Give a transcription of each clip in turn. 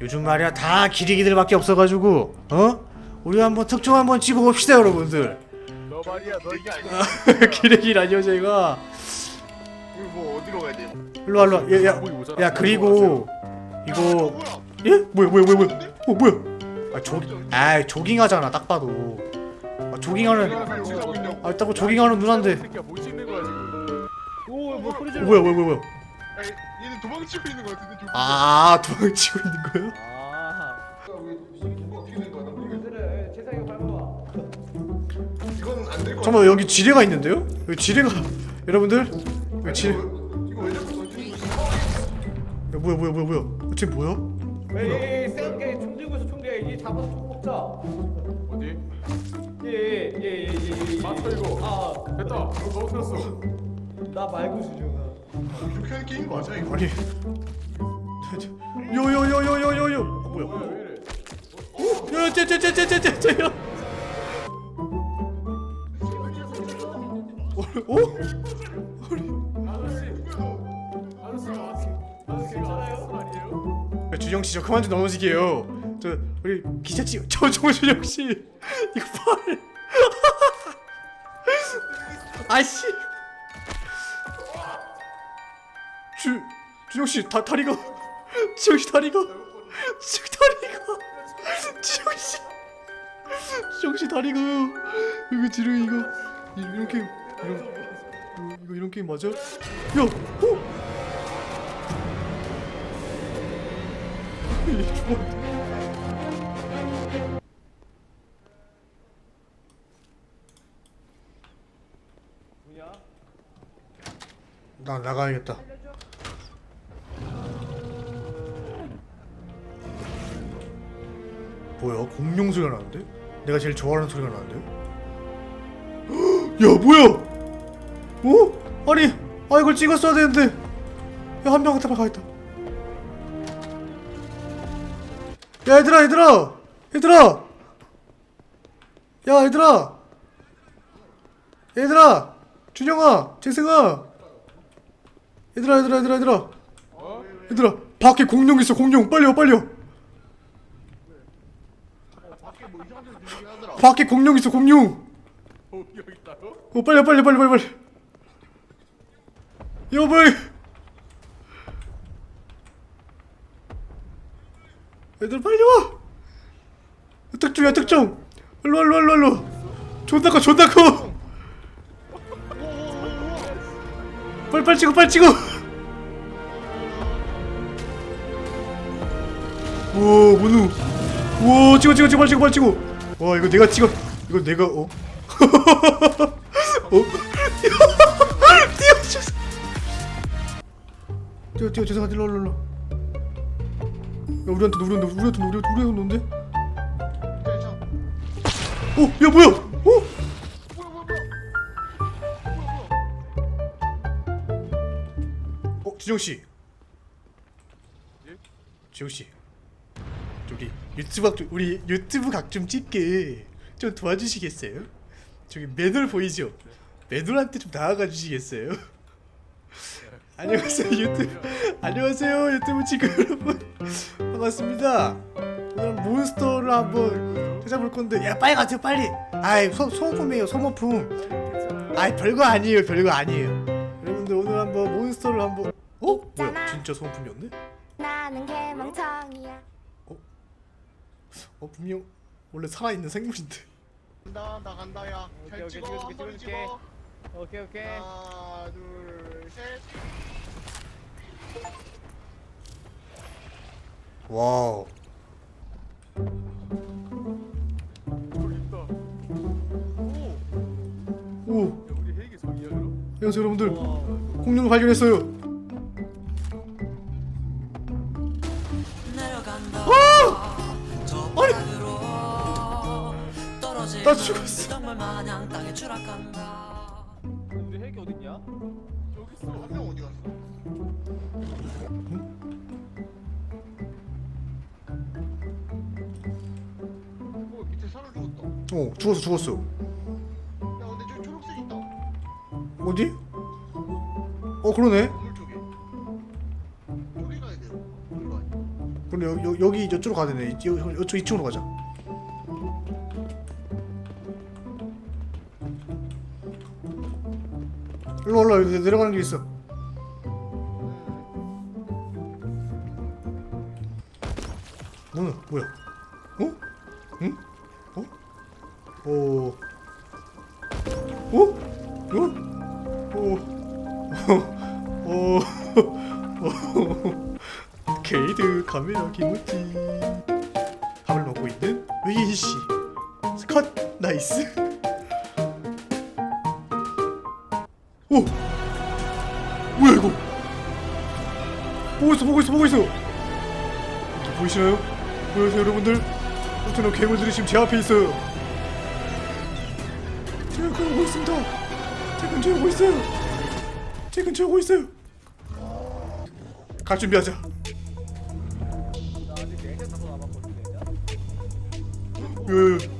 요즘 말이야 다 기리기들밖에 없어가지고 어? 우리 한번 특종 한번 찍어봅시다 여러분들 너 말이야 너 이게 아니야 기리기라니요 저희가 이거 뭐 어디로 가야 돼? 일로 와 일로 와 야, 야. 야 그리고 어, 이거 뭐야? 예? 뭐야 뭐야 뭐야 뭐야 어 뭐야 아 조깅 아 조깅하잖아 딱 봐도 아, 조깅하는 있냐고. 아 딱고 조깅하는 누나인데 새끼야 뭐? 오뭐 소리 어, 뭐야 뭐야 뭐야 아니, 얘는 도망치고 있는 거 같은데. 좀 아 도망치고 있는 거야? 아왜 무슨 도가 어떻게 된 거야? 나 모르겠어. 그래 세상에 밟아봐 이거는 안될 거. 잠깐만 여기 지뢰가 있는데요? 여기 지뢰가 여러분들 여기 지뢰 야 이거 왜 자꾸 던지는 거지? 뭐야 뭐야 뭐야 뭐야 쟤 뭐야? 에이 쌩게 총 들고 있어 총 들고 얘 잡아서 총 먹자 어디? 예예예예예 맞다 이거. 아나 됐다. 이거 먹었어. 말고 수정아 이렇게 하는 게임 맞아 이거? 아니 요요요요요요요 아 뭐야 왜 이래? 야쟤쟤쟤쟤쟤쟤 어? 아저씨. 아저씨 아저씨 괜찮아요? 아니에요? 야, 준영 씨저 그만 좀 넘어지게 해요. 저 우리 기차 치 저저 준영 씨 이거 팔. 아씨. 주 준영 씨 다, 다리가 준영 씨 다리가 준영 다리가 준영 씨 준영 씨 다리가 이거 지금 이거 이- 이런 게임 이런 이거, 이런 게임 맞아? 야, 어? 나 나가야겠다. 뭐야? 공룡 소리가 나는데? 내가 제일 좋아하는 소리가 나는데? 야 뭐야? 어? 아니, 아 이걸 찍었어야 되는데. 야한 명한테 가있다. 야 얘들아 얘들아 얘들아. 야 얘들아. 얘들아. 준영아, 재승아. 얘들아 얘들아 얘들아 얘들아 어? 얘들아 밖에 공룡 있어 공룡 빨리 와 빨리 와 밖에 뭐 이상한 소리 들리긴 하더라. 밖에 공룡 있어 공룡. 어 여기 있다고? 어 빨리 와 빨리 빨리 빨리 빨리. 야 빨리. 얘들아 빨리 와. 특종이야 특종 일로 와 일로 와 일로 와 일로 와. 존나 커 존나 커. 빨리 빨리 찍어 빨리 찍어. 우와 문우. 우와 찍어 찍어 찍어 빨리 찍어 빨리 찍어 와 이거 내가 찍어 이거 내가 어? 어? 뛰어 죄송 뛰어 뛰어 죄송한데 일로 일로 일로 야 우리한테 우리한테 우리한테 우리한테 우리한테 온데? 괜찮아. 어? 야 뭐야? 어? 어 지정 씨. 예? 지정 씨. 저기 유튜브 각 좀, 우리 유튜브 각 좀 찍게 좀 도와주시겠어요? 저기 매놀 보이죠? 매놀한테 좀 나아가 주시겠어요? 안녕하세요 유튜브 안녕하세요 유튜브 친구 여러분 반갑습니다 오늘 몬스터를 한번 찾아볼 건데 야 빨리 가세요 빨리 아이 소, 소모품이에요 소모품 아이 별거 아니에요 별거 아니에요 여러분들 오늘 한번 몬스터를 한번 어? 뭐야 진짜 소모품이었네? 나는 개멍청이야. 어 분명 원래 살아있는 생물인데 간다 나 간다 야. 잘 오케이, 오케이, 찍어 찍어줄게, 한 번에 찍어줄게. 찍어. 오케이 오케이 하나 둘 셋. 와우 있다. 오. 야 우리 헬기 저기야 그럼? 안녕하세요 여러분들 와 공룡을 발견했어요 나 죽었어 우리 헬기 어딨냐 여기 있어. 한명 어디 갔어? 어 밑에 사람 죽었다. 어 죽었어 죽었어 야 근데 저기 초록색 있다. 어디? 어 그러네 건물 쪽에. 저기 가야 돼요. 여기가 아니야. 그럼 여, 여, 여기 이쪽으로 가야 되네. 이- 여, 이쪽 2층으로 가자. 일로 올라 여기 내려가는 길 있어. 너는 뭐야? 어? 응? 어? 오. 어? 어? 오. 오. 오. 게이드 카메라 기모찌. 밥을 먹고 있는 외계인 씨. 스컷 나이스. 오. 뭐야 이거? 보고 있어 보고 있어 보고 있어. 보이시나요? 보여주세요 여러분들. 엄청난 괴물들이 지금 제 앞에 있어요. 제가 그거 오고 있습니다. 제 근처에 오고 있어요. 제 근처에 오고 있어요. 갈 준비하자. 내가. 예.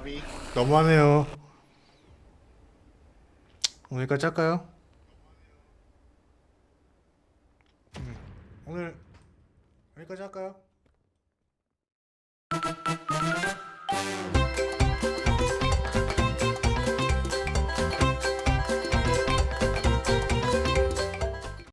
나비 너무하네요. 오늘까지 할까요? 음, 오늘 여기까지 할까요?